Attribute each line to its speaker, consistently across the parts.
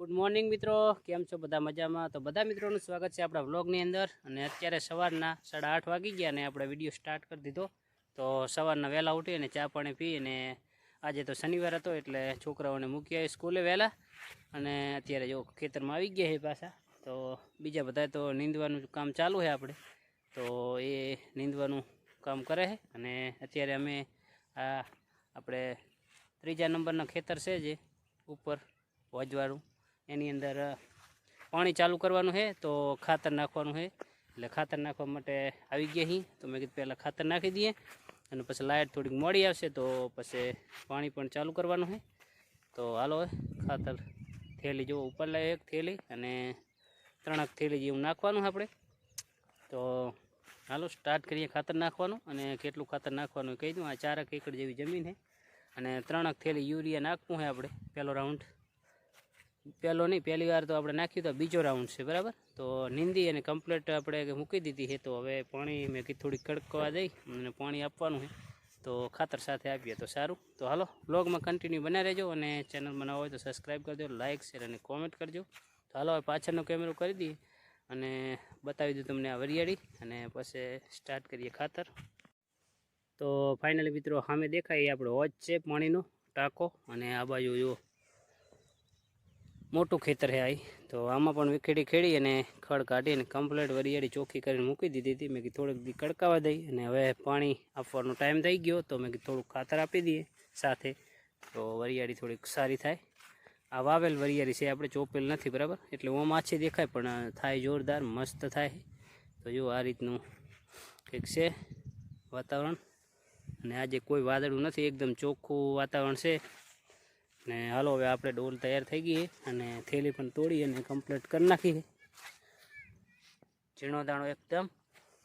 Speaker 1: Good morning મિત્રો. કેમ છો બધા મજામાં? તો બધા મિત્રોનું સ્વાગત છે આપણા વ્લોગની અંદર. અને અત્યારે સવારના સાડા આઠ વાગી ગયા અને આપણે વીડિયો સ્ટાર્ટ કરી દીધો. તો સવારના વહેલા ઉઠી અને ચા પાણી પી અને આજે તો શનિવાર હતો એટલે છોકરાઓને મૂકી આવી સ્કૂલે વહેલા. અને અત્યારે જો ખેતરમાં આવી ગયા છે પાછા. તો બીજા બધા તો નીંદવાનું કામ ચાલુ છે આપણે. તો એ નીંદવાનું કામ કરે છે. અને અત્યારે અમે આ આપણે ત્રીજા નંબરના ખેતર છે જે ઉપર વજવાળું. એની અંદર પાણી ચાલુ કરવાનું છે, તો ખાતર નાખવાનું છે. એટલે ખાતર નાખવા માટે આવી ગયા અહીં તો મેં કીધું પહેલાં ખાતર નાખી દઈએ અને પછી લાઇટ થોડીક મોડી આવશે તો પછી પાણી પણ ચાલુ કરવાનું છે. તો હાલો ખાતર થેલી જો ઉપર લાવી એક થેલી અને ત્રણક થેલી જેવું નાખવાનું આપણે. તો હાલો, સ્ટાર્ટ કરીએ ખાતર નાખવાનું અને કેટલું ખાતર નાખવાનું કહી દઉં. આ ચારક એકર જેવી જમીન છે અને ત્રણક થેલી યુરિયા નાખવું છે આપણે. પહેલો રાઉન્ડ. પહેલો નહીં, પહેલી વાર તો આપણે નાખ્યું તો બીજો રાઉન્ડ છે, બરાબર? તો નીંદી અને કમ્પ્લીટ આપણે મૂકી દીધી છે, તો હવે પાણી મેં કીધું થોડી કડકવા દઈ અને પાણી આપવાનું છે, તો ખાતર સાથે આપીએ તો સારું. તો હાલો બ્લોગમાં કન્ટિન્યુ બના રહેજો અને ચેનલ બનાવો હોય તો સબસ્ક્રાઈબ કરજો લાઇક શેર અને કોમેન્ટ કરજો. તો હાલો, હવે પાછળનો કેમેરો કરી દઈએ અને બતાવી દઉં તમને આ વરિયાળી અને પછી સ્ટાર્ટ કરીએ ખાતર. તો ફાઇનલી મિત્રો, સામે દેખાય એ આપણો હોજ છે પાણીનો, ટાંકો અને આ બાજુ જો મોટું ખેતર છે આવી તો આમાં પણ વિખેડી ખેડી અને ખડ કાઢીને કમ્પ્લેટ વરિયાળી ચોખ્ખી કરીને મૂકી દીધી હતી. મેં કીધું થોડીક દી કડકાવા દઈ અને હવે પાણી આપવાનો ટાઈમ થઈ ગયો તો મેં કીધું થોડુંક ખાતર આપી દઈએ સાથે. તો વરિયાળી થોડીક સારી થાય. આ વાવેલ વરિયાળી છે, આપણે ચોપેલ નથી, બરાબર? એટલે ઓમ આછી દેખાય, પણ થાય જોરદાર, મસ્ત થાય. તો જો આ રીતનું કંઈક છે વાતાવરણ. અને આજે કોઈ વાદળું નથી, એકદમ ચોખ્ખું વાતાવરણ છે. ને હાલો હવે આપણે ડોલ તૈયાર થઈ ગઈ અને થેલી પણ તોડી અને કમ્પ્લીટ કરી નાખી ઝીણો દાણો એકદમ.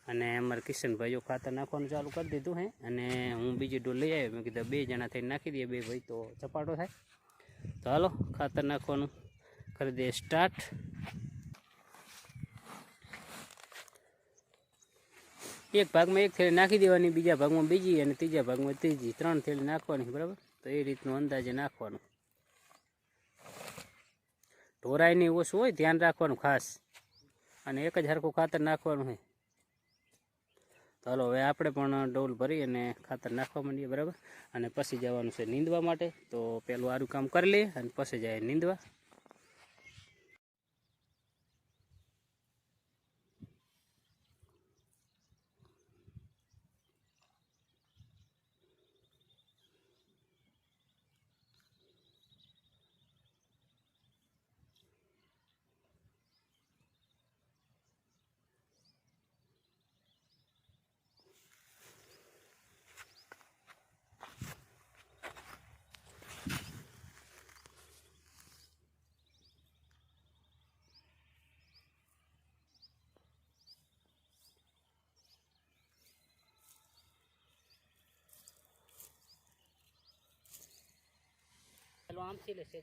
Speaker 1: અને અમારે કિશનભાઈઓ ખાતર નાખવાનું ચાલુ કરી દીધું હે અને હું બીજી ડોલ લઈ આવ્યો. મેં કીધું બે જણા થઈને નાખી દઈએ. બે ભાઈ તો ચપાટો થાય. તો હાલો, ખાતર નાખવાનું કરી દઈએ સ્ટાર્ટ એક ભાગમાં એક થેલી નાખી દેવાની, બીજા ભાગમાં બીજી અને ત્રીજા ભાગમાં ત્રીજી. ત્રણ થેલી નાખવાની, બરાબર? તો એ રીતનું અંદાજે નાખવાનું. ઢોરાય નહીં ઓછું હોય, ધ્યાન રાખવાનું ખાસ. અને એક જ હરખું ખાતર નાખવાનું હોય. તો હલો, હવે આપણે પણ ડોલ ભરી અને ખાતર નાખવા માંડીએ, બરાબર? અને પછી જવાનું છે નીંદવા માટે. તો પેલું આરું કામ કરી લઈએ અને પછી જાય નીંદવા. આમથી લેશે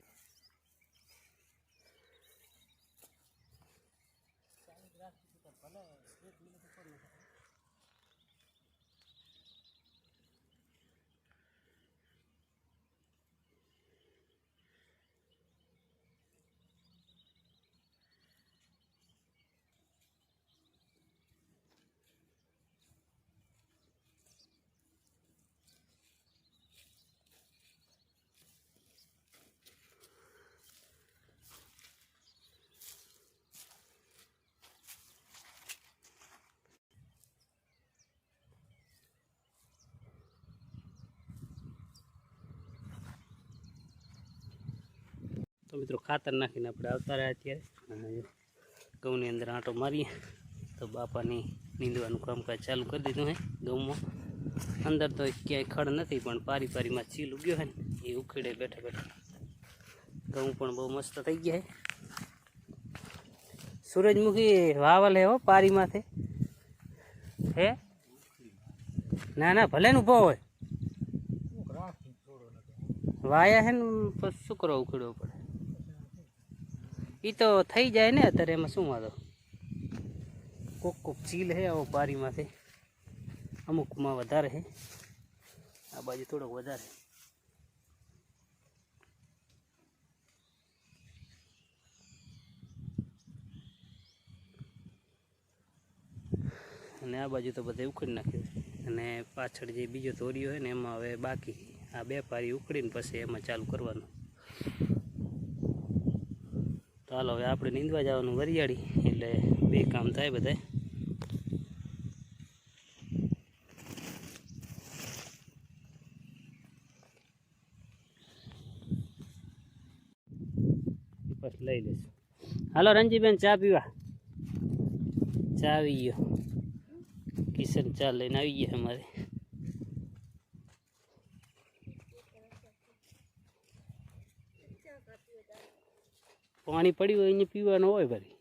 Speaker 1: મિત્રો ખાતર નાખીને આપણે આવતા રહ્યા અત્યારે. ઘઉંની અંદર આંટો મારીએ. તો બાપાની નીંદવાનું કામકાજ ચાલુ કરી દીધું હે ઘઉંમાં અંદર તો ક્યાંય ખડ નથી, પણ પારી પારીમાં ચીલ ઉગ્યો હોય ને, એ ઉખેડે બેઠા બેઠા. ઘઉં પણ બહુ મસ્ત થઈ ગયા છે સૂરજમુખી વાવલ હે હો પારીમાંથી. હે? ના ના, ભલે ને ઊભો હોય. વાયા હે ને, પછી શું કરો ઉખેડવો પડે? એ તો થઈ જાય ને અત્યારે એમાં શું વાંધો? કોક કોક ચીલ છે આવો બારીમાંથી. અમુકમાં વધારે છે આ બાજુ થોડોક વધારે. અને આ બાજુ તો બધે ઉખડી નાખ્યું અને પાછળ જે બીજો તોર્યો હોય ને એમાં હવે બાકી. આ બે પારી ઉખડીને પછી એમાં ચાલુ કરવાનું. હાલો, હવે આપણે નીંદવા જવાનું વરિયાળી, એટલે બે કામ થાય પછી લઈ લઈશું. હાલો, રંજીબેન, ચા પીવા. ચા આવી ગયો. કિશન ચા લઈને આવી ગયા અમારે. પાણી પડ્યું હોય અહીંયા પીવાનું હોય ભાઈ.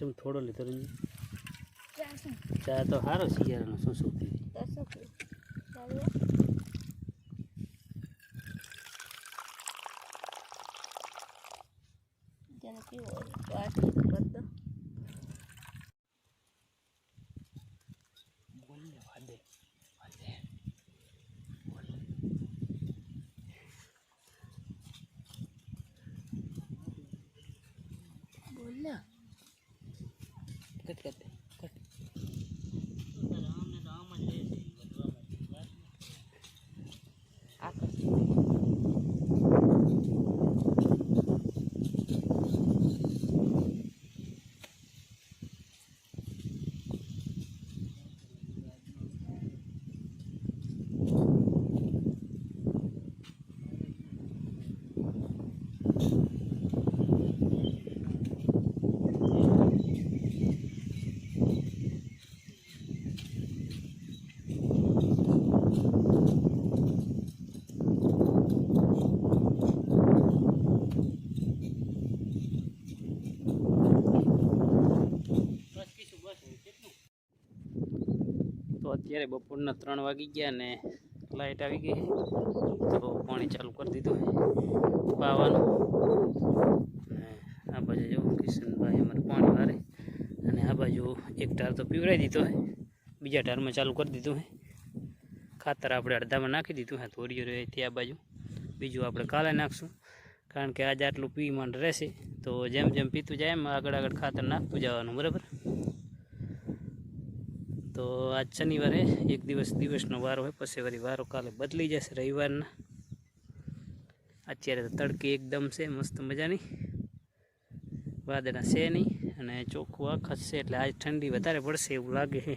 Speaker 1: ચમ થોડો લીધો રંજી? ચા તો સારો શિયાળાનો શું શું પીવી
Speaker 2: જેને પીવો તો
Speaker 1: કટ અત્યારે બપોરના ત્રણ વાગી ગયા ને લાઇટ આવી ગઈ તો પાણી ચાલુ કરી દીધું પાવાનું આ બાજુ જો કિશનભાઈ અમારે પાણી વારે. અને આ બાજુ એક ટાર તો પીવરાઈ દીધો હે બીજા ટારમાં ચાલુ કરી દીધું હે ખાતર આપણે અડધામાં નાખી દીધું હા થોડી રહે ત્યાં બાજુ. બીજું આપણે કાલે નાખશું. કારણ કે આજે આટલું પી માંડ રહેશે. તો જેમ જેમ પીતું જાય એમ આગળ આગળ ખાતર નાખતું જવાનું. બરાબર? તો આજ શનિવારે એક દિવસ દિવસનો વારો હોય, પછી વળી વારો કાલે બદલી જશે રવિવારના. અત્યારે તો તડકી એકદમ છે, મસ્ત મજાની. વાદળા છે નહીં અને ચોખ્ખું આખા છે, એટલે આજ ઠંડી વધારે પડશે એવું લાગે છે.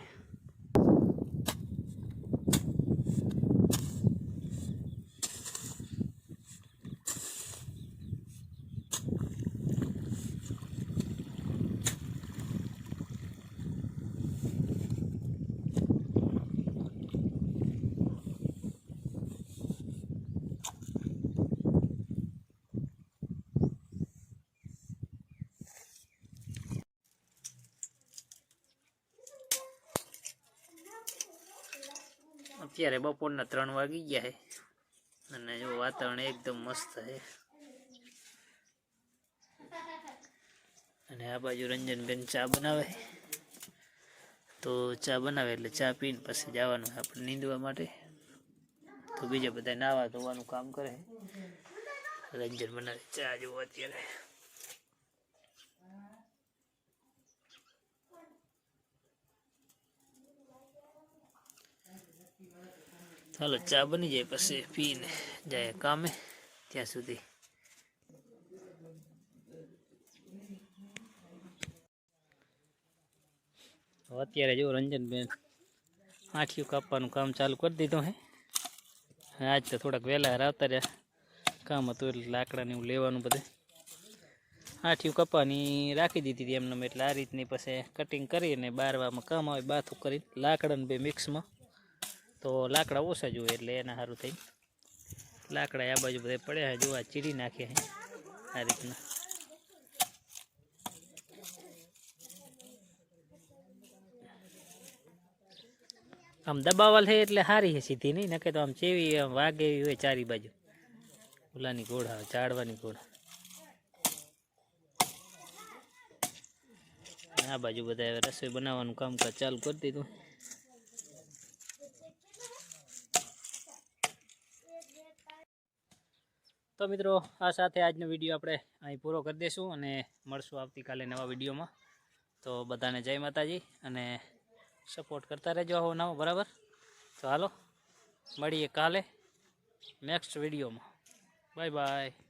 Speaker 1: અત્યારે બપોરના ત્રણ વાગી ગયા છે અને જો વાતાવરણ એકદમ મસ્ત છે અને આ બાજુ રંજનબેન ચા બનાવે તો ચા બનાવે એટલે ચા પીને પછી જવાનું હોય આપણે નીંદવા માટે. તો બીજા બધા નાવા ધોવાનું કામ કરે રંજન બનાવે ચા જોવા અત્યારે. ચાલો, ચા બની જાય પછી પીને જાય કામે ત્યાં સુધી. અત્યારે જો રંજનબેન આઠિયું કાપવાનું કામ ચાલુ કરી દીધું હે. આજ તો થોડાક વહેલા આવતા રહ્યા. કામ હતું એટલે લાકડાને એવું લેવાનું બધે. આઠિયું કપાની રાખી દીધી હતી એમને એટલે આ રીતની પછી કટિંગ કરીને બારવામાં કામ આવે, બાથું કરીને લાકડાને બે મિક્સમાં તો લાકડા ઓછા જોઈએ એટલે એના સારું થઈ લાકડા આ બાજુ બધા પડ્યા છે. જોવા ચીરી નાખે છે. આ રીતના. આમ દબાવલ છે એટલે સારી છે સીધી નહીં નકે તો આમ ચેવી આમ વાગે એવી હોય ચારી બાજુ. ઓલાની ગોળા ચાડવાની ગોળા આ બાજુ બધા રસોઈ બનાવવાનું કામકાજ ચાલુ કરી દીધું. તો મિત્રો, આ સાથે આજનો વીડિયો આપણે અહીં પૂરો કરી દઈશું અને મળશું આવતીકાલે નવા વિડીયોમાં. તો બધાને જય માતાજી અને સપોર્ટ કરતા રહેજો આવો નવો, બરાબર? તો હાલો, મળીએ કાલે નેક્સ્ટ વિડીયોમાં. Bye bye